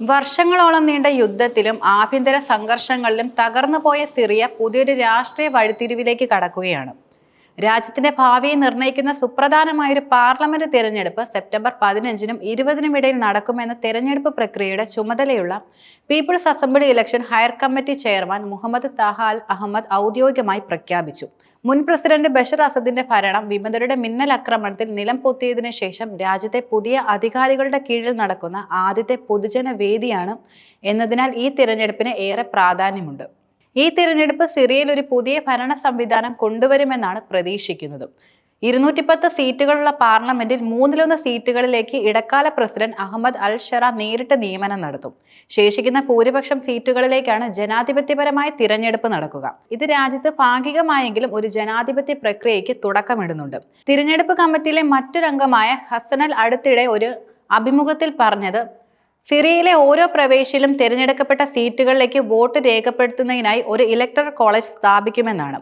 വർഷങ്ങളോളം നീണ്ട യുദ്ധത്തിലും ആഭ്യന്തര സംഘർഷങ്ങളിലും തകർന്നുപോയ സിറിയ പുതിയൊരു രാഷ്ട്രീയ വഴിത്തിരിവിലേക്ക് കടക്കുകയാണ്. രാജ്യത്തിന്റെ ഭാവിയെ നിർണയിക്കുന്ന സുപ്രധാനമായ ഒരു പാർലമെന്റ് തിരഞ്ഞെടുപ്പ് സെപ്റ്റംബർ പതിനഞ്ചിനും ഇരുപതിനും ഇടയിൽ നടക്കുമെന്ന തിരഞ്ഞെടുപ്പ് പ്രക്രിയയുടെ ചുമതലയുള്ള people's assembly election higher committee chairman Muhammad Tahal Ahmed ഔദ്യോഗികമായി പ്രഖ്യാപിച്ചു. മുൻ പ്രസിഡന്റ് ബഷർ അസദിന്റെ ഭരണം വിമതരുടെ മിന്നൽ ആക്രമണത്തിൽ നിലം പൊത്തിയതിനു ശേഷം രാജ്യത്തെ പുതിയ അധികാരികളുടെ കീഴിൽ നടക്കുന്ന ആദ്യത്തെ പൊതുജന വേദിയാണ് എന്നതിനാൽ ഈ തിരഞ്ഞെടുപ്പിന് ഏറെ പ്രാധാന്യമുണ്ട്. ഈ തിരഞ്ഞെടുപ്പ് സിറിയയിൽ ഒരു പുതിയ ഭരണ സംവിധാനം കൊണ്ടുവരുമെന്നാണ് പ്രതീക്ഷിക്കുന്നത്. ഇരുന്നൂറ്റിപ്പത്ത് സീറ്റുകളുള്ള പാർലമെന്റിൽ മൂന്നിലൊന്ന് സീറ്റുകളിലേക്ക് ഇടക്കാല പ്രസിഡന്റ് അഹമ്മദ് അൽ ഷറ നേരിട്ട് നിയമനം നടത്തും. ശേഷിക്കുന്ന ഭൂരിപക്ഷം സീറ്റുകളിലേക്കാണ് ജനാധിപത്യപരമായ തിരഞ്ഞെടുപ്പ് നടക്കുക. ഇത് രാജ്യത്ത് ഭാഗികമായെങ്കിലും ഒരു ജനാധിപത്യ പ്രക്രിയയ്ക്ക് തുടക്കമിടുന്നുണ്ട്. തിരഞ്ഞെടുപ്പ് കമ്മിറ്റിയിലെ മറ്റൊരംഗമായ ഹസനൽ അടുത്തിടെ ഒരു അഭിമുഖത്തിൽ പറഞ്ഞത് സിറിയയിലെ ഓരോ പ്രവേശിയിലും തിരഞ്ഞെടുക്കപ്പെട്ട സീറ്റുകളിലേക്ക് വോട്ട് രേഖപ്പെടുത്തുന്നതിനായി ഒരു ഇലക്ടറൽ കോളേജ് സ്ഥാപിക്കുമെന്നാണ്.